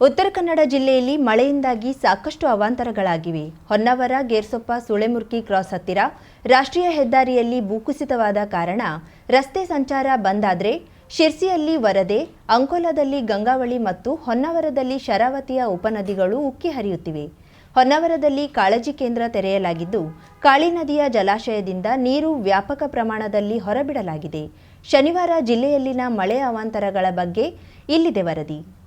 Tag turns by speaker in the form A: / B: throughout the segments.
A: ಉತ್ತರ ಕನ್ನಡ ಜಿಲ್ಲೆಯಲ್ಲಿ ಮಳೆಯಿಂದಾಗಿ ಸಾಕಷ್ಟು ಅವಾಂತರಗಳಾಗಿವೆ. ಹೊನ್ನಾವರ, ಗೇರ್ಸೊಪ್ಪ, ಸುಳೆಮುರ್ಕಿ ಕ್ರಾಸ್ ಹತ್ತಿರ ರಾಷ್ಟ್ರೀಯ ಹೆದ್ದಾರಿಯಲ್ಲಿ ಭೂಕುಸಿತವಾದ ಕಾರಣ ರಸ್ತೆ ಸಂಚಾರ ಬಂದಾದರೆ ಶಿರ್ಸಿಯಲ್ಲಿ ವರದೆ, ಅಂಕೋಲಾದಲ್ಲಿ ಗಂಗಾವಳಿ ಮತ್ತು ಹೊನ್ನಾವರದಲ್ಲಿ ಶರಾವತಿಯ ಉಪನದಿಗಳು ಉಕ್ಕಿ ಹರಿಯುತ್ತಿವೆ. ಹೊನ್ನಾವರದಲ್ಲಿ ಕಾಳಜಿ ಕೇಂದ್ರ ತೆರೆಯಲಾಗಿದ್ದು, ಕಾಳಿ ನದಿಯ ಜಲಾಶಯದಿಂದ ನೀರು ವ್ಯಾಪಕ ಪ್ರಮಾಣದಲ್ಲಿ ಹೊರಬಿಡಲಾಗಿದೆ. ಶನಿವಾರ ಜಿಲ್ಲೆಯಲ್ಲಿನ ಮಳೆ ಅವಾಂತರಗಳ ಬಗ್ಗೆ ಇಲ್ಲಿದೆ ವರದಿ.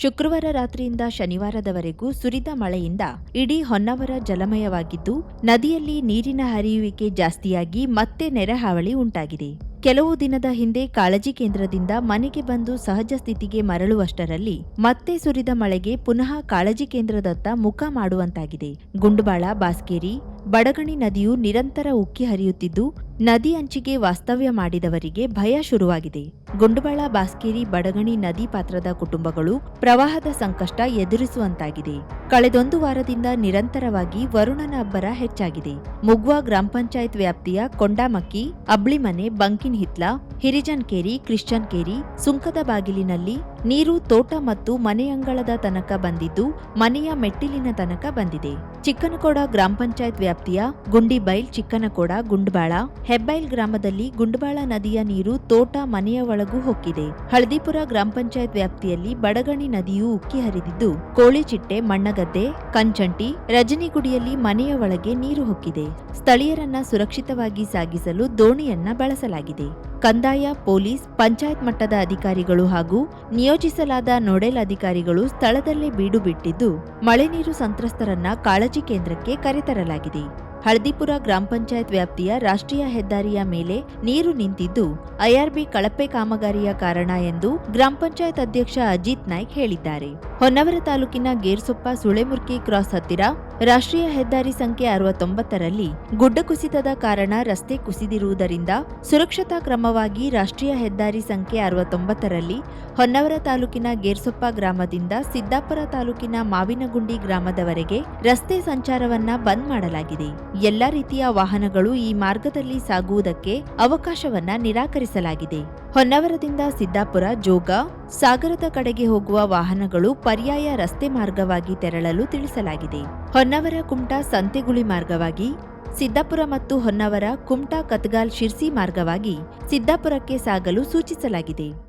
A: ಶುಕ್ರವಾರ ರಾತ್ರಿಯಿಂದ ಶನಿವಾರದವರೆಗೂ ಸುರಿದ ಮಳೆಯಿಂದ ಇಡೀ ಹೊನ್ನಾವರ ಜಲಮಯವಾಗಿದ್ದು, ನದಿಯಲ್ಲಿ ನೀರಿನ ಹರಿಯುವಿಕೆ ಜಾಸ್ತಿಯಾಗಿ ಮತ್ತೆ ನೆರೆಹಾವಳಿ ಉಂಟಾಗಿದೆ. ಕೆಲವು ದಿನದ ಹಿಂದೆ ಕಾಳಜಿ ಕೇಂದ್ರದಿಂದ ಮನೆಗೆ ಬಂದು ಸಹಜ ಸ್ಥಿತಿಗೆ ಮರಳುವಷ್ಟರಲ್ಲಿ ಮತ್ತೆ ಸುರಿದ ಮಳೆಗೆ ಪುನಃ ಕಾಳಜಿ ಕೇಂದ್ರದತ್ತ ಮುಖ ಮಾಡುವಂತಾಗಿದೆ. ಗುಂಡುಬಾಳ ಬಾಸ್ಕೇರಿ ಬಡಗಣಿ ನದಿಯು ನಿರಂತರ ಉಕ್ಕಿ ಹರಿಯುತ್ತಿದ್ದು, ನದಿ ಅಂಚಿಗೆ ವಾಸ್ತವ್ಯ ಮಾಡಿದವರಿಗೆ ಭಯ ಶುರುವಾಗಿದೆ. ಗುಂಡುಬಾಳ ಬಾಸ್ಕೇರಿ, ಬಡಗಣಿ ನದಿ ಪಾತ್ರದ ಕುಟುಂಬಗಳು ಪ್ರವಾಹದ ಸಂಕಷ್ಟ ಎದುರಿಸುವಂತಾಗಿದೆ. ಕಳೆದೊಂದು ವಾರದಿಂದ ನಿರಂತರವಾಗಿ ವರುಣನ ಅಬ್ಬರ ಹೆಚ್ಚಾಗಿದೆ. ಮುಗ್ವಾ ಗ್ರಾಮ ಪಂಚಾಯತ್ ವ್ಯಾಪ್ತಿಯ ಕೊಂಡಾಮಕ್ಕಿ, ಅಬ್ಳಿಮನೆ ಬಂಕಿನ್ ಹಿತ್ಲ ಹಿರಿಜನ್ಕೇರಿ, ಕ್ರಿಶ್ಚನ್ಕೇರಿ, ಸುಂಕದ ಬಾಗಿಲಿನಲ್ಲಿ ನೀರು, ತೋಟ ಮತ್ತು ಮನೆಯಂಗಳದ ತನಕ ಬಂದಿದ್ದು, ಮನೆಯ ಮೆಟ್ಟಿಲಿನ ತನಕ ಬಂದಿದೆ. ಚಿಕ್ಕನಕೋಡ ಗ್ರಾಮ ಪಂಚಾಯತ್ ವ್ಯಾಪ್ತಿಯ ಗುಂಡಿಬೈಲ್ ಚಿಕ್ಕನಕೋಡ ಗುಂಡ್ಬಾಳ, ಹೆಬ್ಬೈಲ್ ಗ್ರಾಮದಲ್ಲಿ ಗುಂಡ್ಬಾಳ ನದಿಯ ನೀರು, ತೋಟ ಮನೆಯ ಒಳಗೂ ಹೊಕ್ಕಿದೆ. ಹಳದಿಪುರ ಗ್ರಾಮ ಪಂಚಾಯತ್ ವ್ಯಾಪ್ತಿಯಲ್ಲಿ ಬಡಗಣಿ ನದಿಯು ಉಕ್ಕಿ ಹರಿದಿದ್ದು ಕೋಳಿಚಿಟ್ಟೆ ಮಣ್ಣಗದ್ದೆ, ಕಂಚಂಟಿ, ರಜನಿಗುಡಿಯಲ್ಲಿ ಮನೆಯ ಒಳಗೆ ನೀರು ಹೊಕ್ಕಿದೆ. ಸ್ಥಳೀಯರನ್ನ ಸುರಕ್ಷಿತವಾಗಿ ಸಾಗಿಸಲು ದೋಣಿಯನ್ನ ಬಳಸಲಾಗಿದೆ. ಕಂದಾಯ, ಪೊಲೀಸ್, ಪಂಚಾಯತ್ ಮಟ್ಟದ ಅಧಿಕಾರಿಗಳು ಹಾಗೂ ನಿಯೋಜಿಸಲಾದ ನೋಡೆಲ್ ಅಧಿಕಾರಿಗಳು ಸ್ಥಳದಲ್ಲೇ ಬೀಡು ಬಿಟ್ಟಿದ್ದು ಮಳೆ ನೀರು ಸಂತ್ರಸ್ತರನ್ನ ಕಾಳಜಿ ಕೇಂದ್ರಕ್ಕೆ ಕರೆತರಲಾಗಿದೆ. ಹಳದಿಪುರ ಗ್ರಾಮ ಪಂಚಾಯತ್ ವ್ಯಾಪ್ತಿಯ ರಾಷ್ಟ್ರೀಯ ಹೆದ್ದಾರಿಯ ಮೇಲೆ ನೀರು ನಿಂತಿದ್ದು, ಐಆರ್ಬಿ ಕಳಪೆ ಕಾಮಗಾರಿಯ ಕಾರಣ ಎಂದು ಗ್ರಾಮ ಪಂಚಾಯತ್ ಅಧ್ಯಕ್ಷ ಅಜಿತ್ ನಾಯ್ಕ್ ಹೇಳಿದ್ದಾರೆ. ಹೊನ್ನವರ ತಾಲೂಕಿನ ಗೇರ್ಸೊಪ್ಪ ಸುಳೆಮುರ್ಕಿ ಕ್ರಾಸ್ ಹತ್ತಿರ ರಾಷ್ಟ್ರೀಯ ಹೆದ್ದಾರಿ ಸಂಖ್ಯೆ ಅರವತ್ತೊಂಬತ್ತರಲ್ಲಿ ಗುಡ್ಡ ಕುಸಿತದ ಕಾರಣ ರಸ್ತೆ ಕುಸಿದಿರುವುದರಿಂದ ಸುರಕ್ಷತಾ ಕ್ರಮವಾಗಿ ರಾಷ್ಟ್ರೀಯ ಹೆದ್ದಾರಿ ಸಂಖ್ಯೆ ಅರವತ್ತೊಂಬತ್ತರಲ್ಲಿ ಹೊನ್ನವರ ತಾಲೂಕಿನ ಗೇರ್ಸೊಪ್ಪ ಗ್ರಾಮದಿಂದ ಸಿದ್ದಾಪುರ ತಾಲೂಕಿನ ಮಾವಿನಗುಂಡಿ ಗ್ರಾಮದವರೆಗೆ ರಸ್ತೆ ಸಂಚಾರವನ್ನ ಬಂದ್ ಮಾಡಲಾಗಿದೆ. ಎಲ್ಲ ರೀತಿಯ ವಾಹನಗಳು ಈ ಮಾರ್ಗದಲ್ಲಿ ಸಾಗುವುದಕ್ಕೆ ಅವಕಾಶವನ್ನ ನಿರಾಕರಿಸಲಾಗಿದೆ. ಹೊನ್ನವರದಿಂದ ಸಿದ್ದಾಪುರ, ಜೋಗ, ಸಾಗರದ ಕಡೆಗೆ ಹೋಗುವ ವಾಹನಗಳು ಪರ್ಯಾಯ ರಸ್ತೆ ಮಾರ್ಗವಾಗಿ ತೆರಳಲು ತಿಳಿಸಲಾಗಿದೆ. ಹೊನ್ನವರ ಕುಮಟಾ ಸಂತೆಗುಳಿ ಮಾರ್ಗವಾಗಿ, ಸಿದ್ದಾಪುರ ಮತ್ತು ಹೊನ್ನವರ ಕುಮಟಾ ಕತ್ಗಾಲ್ ಶಿರ್ಸಿ ಮಾರ್ಗವಾಗಿ ಸಿದ್ದಾಪುರಕ್ಕೆ ಸಾಗಲು ಸೂಚಿಸಲಾಗಿದೆ.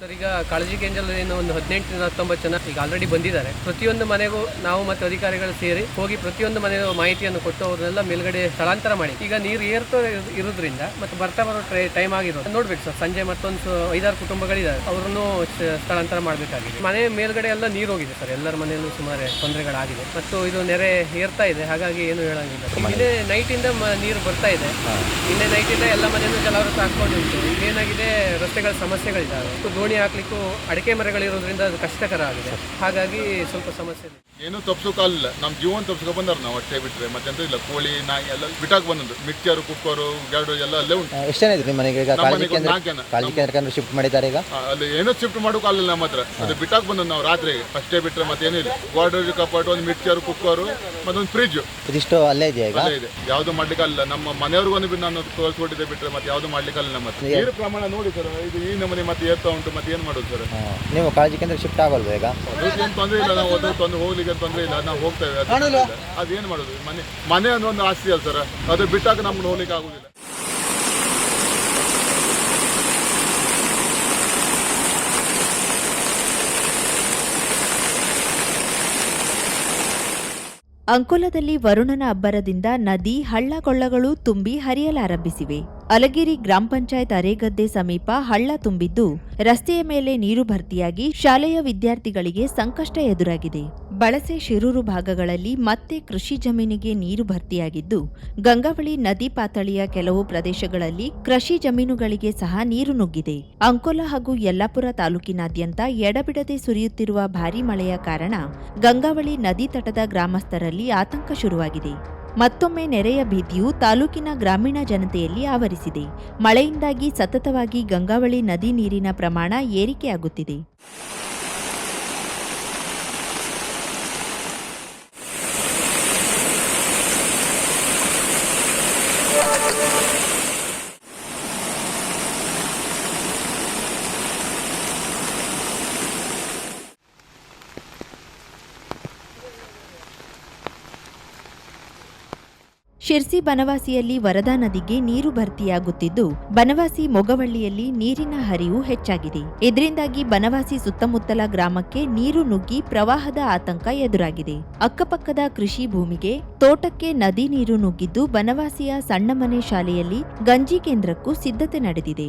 B: ಸರ್ ಈಗ ಕಾಳಜಿ ಕೇಂದ್ರದಲ್ಲಿ ಒಂದು ಹದಿನೆಂಟರಿಂದ ಹತ್ತೊಂಬತ್ತು ಜನ ಈಗ ಆಲ್ರೆಡಿ ಬಂದಿದ್ದಾರೆ. ಪ್ರತಿಯೊಂದು ಮನೆಗೂ ನಾವು ಮತ್ತು ಅಧಿಕಾರಿಗಳು ಸೇರಿ ಹೋಗಿ ಪ್ರತಿಯೊಂದು ಮನೆಯ ಮಾಹಿತಿಯನ್ನು ಕೊಟ್ಟು ಅವ್ರನ್ನೆಲ್ಲ ಮೇಲ್ಗಡೆ ಸ್ಥಳಾಂತರ ಮಾಡಿ. ಈಗ ನೀರು ಏರ್ತಾ ಇರೋದ್ರಿಂದ ಮತ್ತು ಬರ್ತಾ ಬರೋ ಟೈಮ್ ಆಗಿರೋದು. ನೋಡ್ಬೇಕು ಸರ್ ಸಂಜೆ ಮತ್ತೊಂದು ಐದಾರು ಕುಟುಂಬಗಳಿದ್ದಾರೆ. ಅವ್ರನ್ನು ಸ್ಥಳಾಂತರ ಮಾಡಬೇಕಾಗಿದೆ. ಮನೆ ಮೇಲ್ಗಡೆ ಎಲ್ಲ ನೀರು ಹೋಗಿದೆ ಸರ್ ಎಲ್ಲರ ಮನೆಯಲ್ಲೂ ಸುಮಾರು ತೊಂದರೆಗಳಾಗಿದೆ. ಮತ್ತು ಇದು ನೆರೆ ಏರ್ತಾ ಇದೆ ಹಾಗಾಗಿ ಏನು ಹೇಳೋಂಗಿಲ್ಲ. ಇನ್ನೇ ನೈಟಿಂದ ಮ- ನೀರು ಬರ್ತಾ ಇದೆ. ನಿನ್ನೆ ನೈಟಿಂದ ಎಲ್ಲ ಮನೆಯಲ್ಲೂ ಜಲಾವೃತ ಇಲ್ಲಿ ಏನಾಗಿದೆ ರಸ್ತೆಗಳ ಸಮಸ್ಯೆಗಳಿದ್ದಾವೆ. ಮತ್ತು ದೋಣಿ ಹಾಕ್ಲಿಕ್ಕೂ ಅಡಿಕೆ ಮರಗಳಿರೋದ್ರಿಂದ ಅದು ಕಷ್ಟಕರ ಆಗಿದೆ. ಹಾಗಾಗಿ ಸ್ವಲ್ಪ ಸಮಸ್ಯೆ ಇದೆ.
C: ಏನು ತಪ್ಸೋಕಾಗಲಿಲ್ಲ ನಮ್ಮ ಜೀವನ ತಪ್ಸ್ಕೊ ಬಂದಾರ ನಾವು ಅಷ್ಟೇ ಬಿಟ್ರೆ ಮತ್ತೆಂತ ಇಲ್ಲ ಕೋಳಿ ನಾಯಿ ಎಲ್ಲ ಬಿಟ್ಟಾಗ ಬಂದದ್ದು. ಮಿಕ್ಚರು ಕುಕ್ಕರು ಗ್ಯಾಡು ಎಲ್ಲ ಅಲ್ಲೇ ಉಂಟು.
D: ಎಷ್ಟು ಜನ ಇದ್ರಿ ನಿಮ್ಮ ಮನೆಗೆ ಈಗ?
C: ನಮ್ಮ
D: ಕಾಳಜಿ
C: ಮನೆಗೆ ಒಂದು
D: ಕೇಂದ್ರ
C: ನಾಲ್ಕು ಜನ.
D: ಕಾಳಜಿ ಕೇಂದ್ರಕ್ಕೆ ಶಿಫ್ಟ್ ಮಾಡಿದ್ದಾರೆ ಈಗ?
C: ಆ, ಅಲ್ಲಿ ಏನೋ ಶಿಫ್ಟ್ ಮಾಡೋಕ್ಕಾಗಲಿಲ್ಲ ನಮ್ಮ ಹತ್ರ. ಅದು ಬಿಟ್ಟಾಗ ಬಂದದ್ದು ನಾವು ರಾತ್ರಿ. ಅಷ್ಟೇ ಬಿಟ್ರೆ ಮತ್ತೇನೂ ಇಲ್ಲ. ಗೋಡ್ರೇಜ್ ಕಪಾಟು ಒಂದು ಮಿಕ್ಚರು ಕುಕ್ಕರು ಮತ್ತೊಂದು ಫ್ರಿಜ್
D: ಇದಿಷ್ಟು ಅಲ್ಲೇ ಇದೆಯಾ ಈಗ?
C: ಅಲ್ಲೇ ಇದೆ. ಯಾವುದು ಮಾಡ್ಲಿಕ್ಕಾಗಲ್ಲ ನಮ್ಮ ಮನೆಯವ್ರಿಗೊಂದು ಬಿಟ್ಟು ನಾನು ತೋರಿಸ್ಕೊಟ್ಟಿದ್ದೆ ಬಿಟ್ರೆ ಮತ್ತೆ ಯಾವುದು ಮಾಡ್ಲಿಕ್ಕಲ್ಲ ನಮ್ಮ ಹತ್ರ. ನೀರು ಪ್ರಮಾಣ ನೋಡಿ ಸರ್ ಇದು ಈ ನಮ್ಮನೆ ಮತ್ತೆ ಏರ್ತಾ ಉಂಟು ಮತ್ತೆ ಮಾಡೋದು ಸರ್?
D: ನೀವು ಕಾಳಜಿ ಕೇಂದ್ರ ಶಿಫ್ಟ್ ಆಗಲ್ವಾ ಈಗ?
C: ತೊಂದರೆ ಇಲ್ಲ ನಾವು ಅದ್ರ ತೊಂದರೆ ಹೋಗ್ಲಿಕ್ಕೆ ತೊಂದರೆ ಇಲ್ಲ ನಾವು ಹೋಗ್ತೇವೆ. ಅದೇನು ಮಾಡೋದು? ಮನೆ ಮನೆ ಅನ್ನೋ ಒಂದು ಆಸ್ತಿ ಅಲ್ಲ ಸರ್. ಅದು ಬಿಟ್ಟಾಗ ನಮ್ಗೆ ಹೋಗ್ಲಿಕ್ಕೆ ಆಗುದಿಲ್ಲ.
A: ಅಂಕೋಲದಲ್ಲಿ ವರುಣನ ಅಬ್ಬರದಿಂದ ನದಿ ಹಳ್ಳ ಕೊಳ್ಳಗಳು ತುಂಬಿ ಹರಿಯಲಾರಂಭಿಸಿವೆ. ಅಲಗಿರಿ ಗ್ರಾಮ ಪಂಚಾಯತ್ ಅರೆಗದ್ದೆ ಸಮೀಪ ಹಳ್ಳ ತುಂಬಿದ್ದು, ರಸ್ತೆಯ ಮೇಲೆ ನೀರು ಭರ್ತಿಯಾಗಿ ಶಾಲೆಯ ವಿದ್ಯಾರ್ಥಿಗಳಿಗೆ ಸಂಕಷ್ಟ ಎದುರಾಗಿದೆ. ಬಳಸೆ ಶಿರೂರು ಭಾಗಗಳಲ್ಲಿ ಮತ್ತೆ ಕೃಷಿ ಜಮೀನಿಗೆ ನೀರು ಭರ್ತಿಯಾಗಿದ್ದು, ಗಂಗಾವಳಿ ನದಿ ಪಾತಳಿಯ ಕೆಲವು ಪ್ರದೇಶಗಳಲ್ಲಿ ಕೃಷಿ ಜಮೀನುಗಳಿಗೆ ಸಹ ನೀರು ನುಗ್ಗಿದೆ. ಅಂಕೋಲಾ ಹಾಗೂ ಯಲ್ಲಾಪುರ ತಾಲೂಕಿನಾದ್ಯಂತ ಎಡಬಿಡದೆ ಸುರಿಯುತ್ತಿರುವ ಭಾರೀ ಮಳೆಯ ಕಾರಣ ಗಂಗಾವಳಿ ನದಿ ತಟದ ಗ್ರಾಮಸ್ಥರಲ್ಲಿ ಆತಂಕ ಶುರುವಾಗಿದೆ. ಮತ್ತೊಮ್ಮೆ ನೆರೆಯ ಭೀತಿಯು ತಾಲೂಕಿನ ಗ್ರಾಮೀಣ ಜನತೆಯಲ್ಲಿ ಆವರಿಸಿದೆ. ಮಳೆಯಿಂದಾಗಿ ಸತತವಾಗಿ ಗಂಗಾವಳಿ ನದಿ ನೀರಿನ ಪ್ರಮಾಣ ಏರಿಕೆಯಾಗುತ್ತಿದೆ. ಶಿರ್ಸಿ ಬನವಾಸಿಯಲ್ಲಿ ವರದಾ ನದಿಗೆ ನೀರು ಭರ್ತಿಯಾಗುತ್ತಿದ್ದು, ಬನವಾಸಿ ಮೊಗವಳ್ಳಿಯಲ್ಲಿ ನೀರಿನ ಹರಿವು ಹೆಚ್ಚಾಗಿದೆ. ಇದರಿಂದಾಗಿ ಬನವಾಸಿ ಸುತ್ತಮುತ್ತಲ ಗ್ರಾಮಕ್ಕೆ ನೀರು ನುಗ್ಗಿ ಪ್ರವಾಹದ ಆತಂಕ ಎದುರಾಗಿದೆ. ಅಕ್ಕಪಕ್ಕದ ಕೃಷಿ ಭೂಮಿಗೆ ತೋಟಕ್ಕೆ ನದಿ ನೀರು ನುಗ್ಗಿದ್ದು, ಬನವಾಸಿಯ ಸಣ್ಣ ಮನೆ ಶಾಲೆಯಲ್ಲಿ ಗಂಜಿ ಕೇಂದ್ರಕ್ಕೂ ಸಿದ್ಧತೆ ನಡೆದಿದೆ.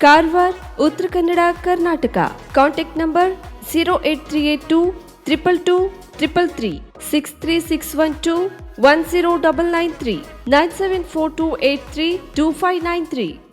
E: Karwar, Uttara Kannada Karnataka. Contact number zero eight three eight two triple two triple three six three six one two one zero double nine three nine seven four two eight three two five nine three